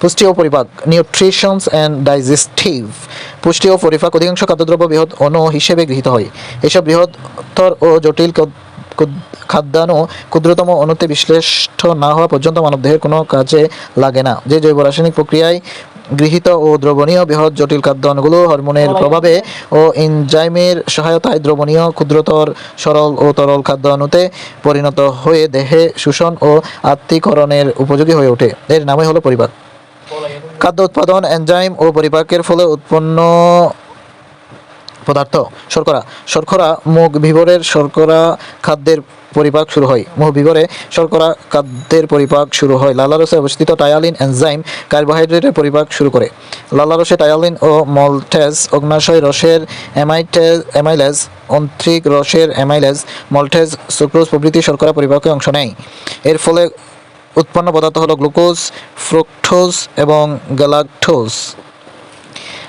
পুষ্টি ও পরিপাক nutritions and digestive পুষ্টি ও পরিপাক অধিকাংশ খাদ্যদ্রব্য বৃহৎ অণু হিসেবে গৃহীত হয়। এসব বৃহত্তর ও জটিল খাদ্যাণু ক্ষুদ্রতম অণুতে বিশ্লেষ্ট না হওয়া পর্যন্ত মানবদেহের কোনো কাজে লাগে না। যে জৈব রাসায়নিক প্রক্রিয়ায় গৃহীত ও দ্রবণীয় বৃহৎ জটিল খাদ্যাণুগুলো হরমোনের প্রভাবে ও এনজাইমের সহায়তায় দ্রবণীয় ক্ষুদ্রতর সরল ও তরল খাদ্যাণুতে পরিণত হয়ে দেহে শোষণ ও আত্মীকরণের উপযোগী হয়ে ওঠে। এর নামই হলো পরিপাক। খাদ্য উৎপাদন এনজাইম ও পরিপাকের ফলে উৎপন্ন পদার্থ, শর্করা। শর্করা মুখ বিবরের শর্করা খাদ্যের পরিপাক শুরু হয়। মুখ বিবরে শর্করা খাদ্যের পরিপাক শুরু হয়। লালারসে অবস্থিত টায়ালিন এনজাইম কার্বোহাইড্রেটের পরিপাক শুরু করে। লালারসে টায়ালিন ও মলটেজ অগ্নাশয় রসের অ্যামাইটেজ অ্যামাইলেজ, অন্ত্রিক রসের অ্যামাইলেজ মলটেজ সুক্রোজ প্রভৃতি শর্করা পরিপাকে অংশ নেয়। এর ফলে উৎপন্ন পদার্থ হলো গ্লুকোজ, ফ্রুক্টোজ এবং গ্যালাকটোজ।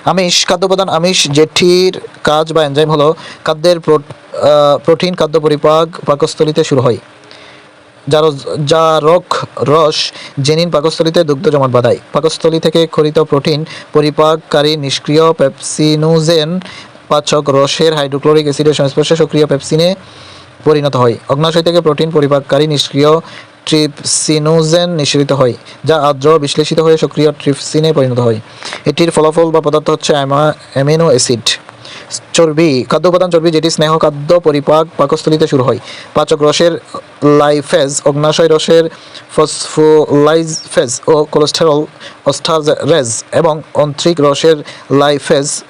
আমিষ, খাদ্য উপাদান, আমিষ যেটির কাজ বা এনজাইম হলো খাদ্যের প্রো- প্রোটিন, খাদ্য পরিপাক পাকস্থলিতে শুরু হয় জারজ জারক রস, জেনিন পাকস্থলিতে দুগ্ধ জমাট বাঁধায়। পাকস্থলী থেকে খরিত প্রোটিন পরিপাককারী নিষ্ক্রিয় পেপসিনোজেন পাচক রসের হাইড্রোক্লোরিক অ্যাসিডের সংস্পর্শে সক্রিয় পেপসিনে পরিণত হয়। অগ্নাশয় থেকে প্রোটিন পরিপাককারী নিষ্ক্রিয় ট্রিপসিনোজেন নিঃসরিত হয়, যা আর্দ্র, বিশ্লেষিত হয়ে সক্রিয় ট্রিপসিনে পরিণত হয়। এটির ফলাফল বা পদার্থ হচ্ছে অ্যামা- অ্যামিনো অ্যাসিড। চর্বি, খাদ্য উপাদান চর্বি যেটি স্নেহ, খাদ্য পরিপাক, পাকস্থলিতে শুরু হয়। পাচক রসের লাইফেজ, অগ্নাশয় রসের ফসফোলাইফেজ ও কোলেস্টেরল অস্টারেজ এবং অন্ত্রিক রসের লাইফেজ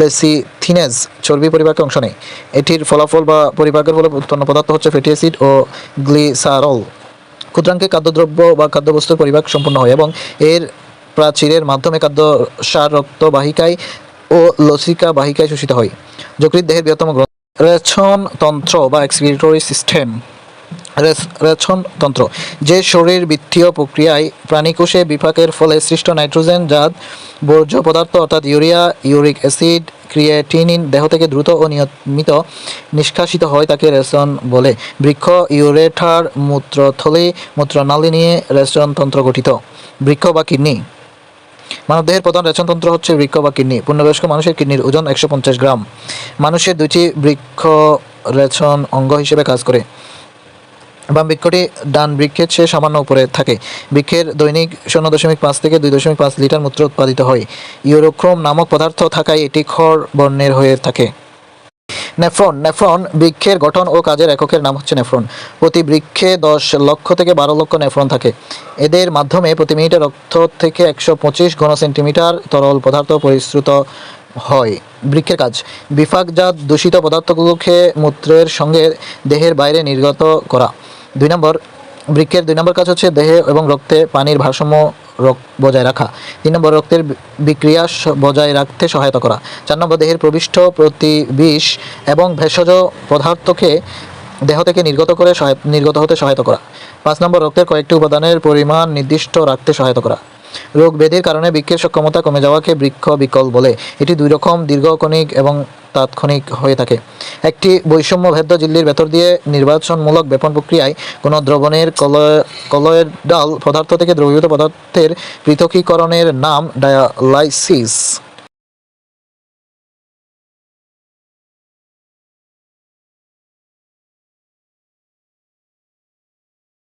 লেসিথিনেজ চর্বি পরিপাকে অংশ নেয়। এটির ফলাফল বা পরিপাকের ফলে উৎপন্ন পদার্থ হচ্ছে ফ্যাটি অ্যাসিড ও গ্লিসারল। ক্ষুদ্রাঙ্কে খাদ্যদ্রব্য বা খাদ্যবস্তুর পরিপাক সম্পন্ন হয় এবং এর প্রাচীরের মাধ্যমে খাদ্য সার রক্ত বাহিকায় ও লসিকা বাহিকায় শোষিত হয়। যকৃৎ দেহের বৃহত্তম গ্রন্থ রেছন তন্ত্র বা এক্সপিরেটরি সিস্টেম রেছন তন্ত্র যে শরীর বৃত্তীয় প্রক্রিয়ায় প্রাণীকোষে বিপাকের ফলে সৃষ্ট নাইট্রোজেন জাত, বর্জ্য পদার্থ অর্থাৎ ইউরিয়া, ইউরিক অ্যাসিড, ক্রিয়েটিনিন দেহ থেকে দ্রুত ও নিয়মিত নিষ্কাশিত হয় তাকে রেশন বলে। বৃক্ষ ইউরেটার মূত্রথলি, মূত্রনালী নিয়ে রেশন তন্ত্র গঠিত। বৃক্ষ বা কিডনি। মানবদেহের প্রধান রেচনতন্ত্র হচ্ছে বৃক্ষ বা কিডনি। পূর্ণবয়স্ক মানুষের কিডনির ওজন একশো পঞ্চাশ গ্রাম। মানুষের দুইটি বৃক্ষ রেচন অঙ্গ হিসেবে কাজ করে। বাম বৃক্ষটি ডান বৃক্ষের চেয়ে সামান্য উপরে থাকে। বৃক্ষের দৈনিক শূন্য দশমিক পাঁচ থেকে দুই দশমিক পাঁচ লিটার মূত্র উৎপাদিত হয়। ইউরোক্রোম নামক পদার্থ থাকায় এটি খড় বর্ণের হয়ে থাকে। নেফ্রন নেফ্রন বৃক্ষের গঠন ও কাজের এককের নাম হচ্ছে নেফ্রন। প্রতি বৃক্ষে দশ লক্ষ থেকে বারো লক্ষ নেফ্রন থাকে। এদের মাধ্যমে প্রতি মিনিটে রক্ত থেকে একশো পঁচিশ ঘন সেন্টিমিটার তরল পদার্থ পরিশ্রুত হয়। বৃক্ষের কাজ বিফাকজাত দূষিত পদার্থগুলোকে মূত্রের সঙ্গে দেহের বাইরে নির্গত করা। দুই নম্বর, বৃক্ষের দুই নম্বর কাজ হচ্ছে দেহে এবং রক্তে পানির ভারসাম্য বজায় রাখা। তিন নম্বর, রক্তের বিক্রিয়া বজায় রাখতে সহায়তা করা। চার নম্বর, দেহের প্রবিষ্ট প্রতি বিষ এবং ভেষজ পদার্থকে দেহ থেকে নির্গত করে নির্গত হতে সহায়তা করা। পাঁচ নম্বর, রক্তের কয়েকটি উপাদানের পরিমাণ নির্দিষ্ট রাখতে সহায়তা করা। রোগ বেদের কারণে বৃক্ষের সক্ষমতা কমে যাওয়াকে বৃক্ষ বিকল বলে। এটি দুই রকম দীর্ঘক্ষণিক এবং তাৎক্ষণিক হয়ে থাকে। একটি বৈষম্য ভেদ্য ঝিল্লির ভেতর দিয়ে নির্বাচনমূলক বেপন প্রক্রিয়ায় কোনো দ্রবণের কলয়ের ডাল পদার্থ থেকে দ্রবীভূত পদার্থের পৃথকীকরণের নাম ডায়ালাইসিস।